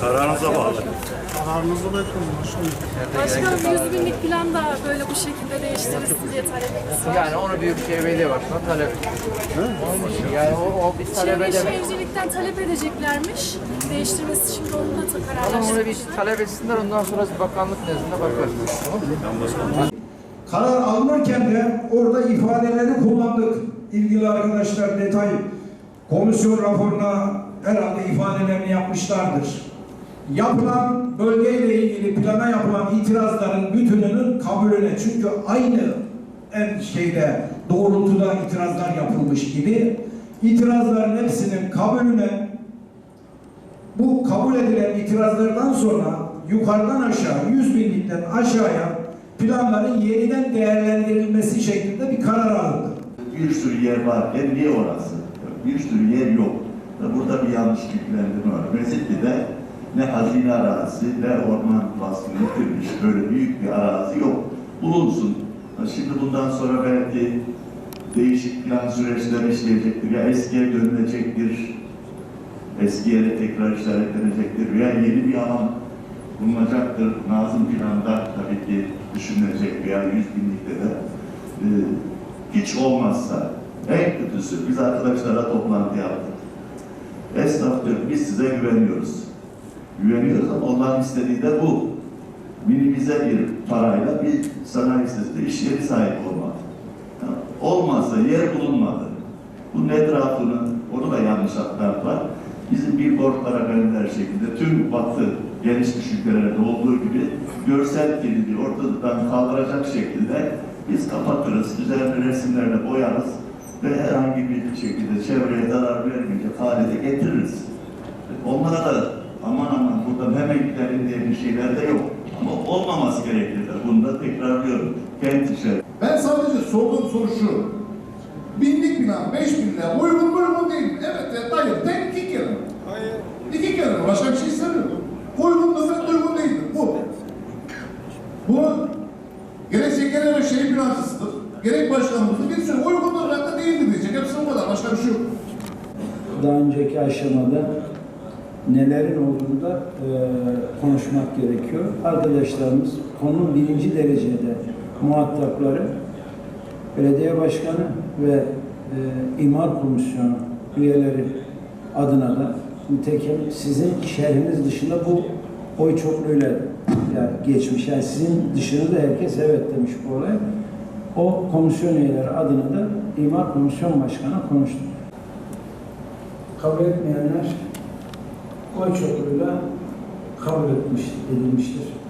Kararınıza bağlı. Kararınızı bekliyorum başkanım. Başkanım 100 binlik plan da böyle bu şekilde değiştirilsin diye talebimiz var. Yani onu Büyükşehir Belediye Başkanı talep ediyor. Yani o, o bir talep Çevre. Şehircilikten talep edeceklermiş. Değiştirmesi şimdi onu da Ama kararlaştırmışlar. onu bir talep etsinler ondan sonra bakanlık nezdinde bakarız. Tamam mı? Karar alınırken de orada ifadeleri kullandık. İlgili arkadaşlar detay komisyon raporuna herhalde ifadelerini yapmışlardır. Yapılan bölgeyle ilgili plana yapılan itirazların bütününün kabulüne çünkü aynı en şeyde doğrultuda itirazlar yapılmış gibi itirazların hepsinin kabulüne bu kabul edilen itirazlardan sonra yukarıdan aşağı 100 binlikten aşağıya planların yeniden değerlendirilmesi şeklinde bir karar alındı. Bir sürü yer varken niye orası? Bir sürü yer yok. Burada bir yanlış bilgilendirme var. Mezitli'de ne hazine arazisi ne orman baskını yapılmış. Böyle büyük bir arazi yok. Bulunsun. Şimdi bundan sonra belki değişik plan süreçleri işleyecektir. Ya eskiye dönülecektir. Eski yere tekrar işaretlenecektir. Veya yeni bir alan bulunacaktır. Nazım planda tabii ki düşünülecek veya yüz binlikte de. Ee, hiç olmazsa en kötüsü biz arkadaşlara toplantı yaptık. Esnaf diyor biz size güveniyoruz. Güveniyoruz ama onların istediği de bu. Minimize bir parayla bir sanayi sitesinde iş yeri sahip olmak. Yani olmazsa yer bulunmadı. Bunun etrafını, onu da yanlış aktardılar. Bizim billboardlara benzer şekilde tüm batı gelişmiş ülkelerde olduğu gibi görsel kirliliği ortadan kaldıracak şekilde biz kapatırız, üzerine resimlerle boyarız ve herhangi bir şekilde çevreye zarar vermeyecek hale getiririz. Onlara da aman aman buradan hemen gidelim diye bir şeyler de yok. Ama olmaması gerekir. Bunu da tekrarlıyorum. Kent içerisinde. Ben sadece sorduğum soru şu. Binlik bina, beş bin lira uygun Kere. Başka bir şey istemiyorum. Uygun mu, uygun değil mi? Bu. Bu gerek Zekeriya ve şehir plancısıdır. Gerek başkanımızdır. Bir sürü uygundur, hatta değildir diyecek. Hepsi bu kadar. Başka bir şey yok. daha önceki aşamada nelerin olduğunu da e, konuşmak gerekiyor. Arkadaşlarımız konunun birinci derecede muhatapları belediye başkanı ve e, imar komisyonu üyeleri adına da nitekim sizin şehriniz dışında bu oy çokluğuyla yani geçmiş. Yani sizin dışında da herkes evet demiş bu olay. O komisyon üyeleri adına da imar komisyon başkanı konuştu kabul etmeyenler oy çokluğuyla kabul etmiş, edilmiştir.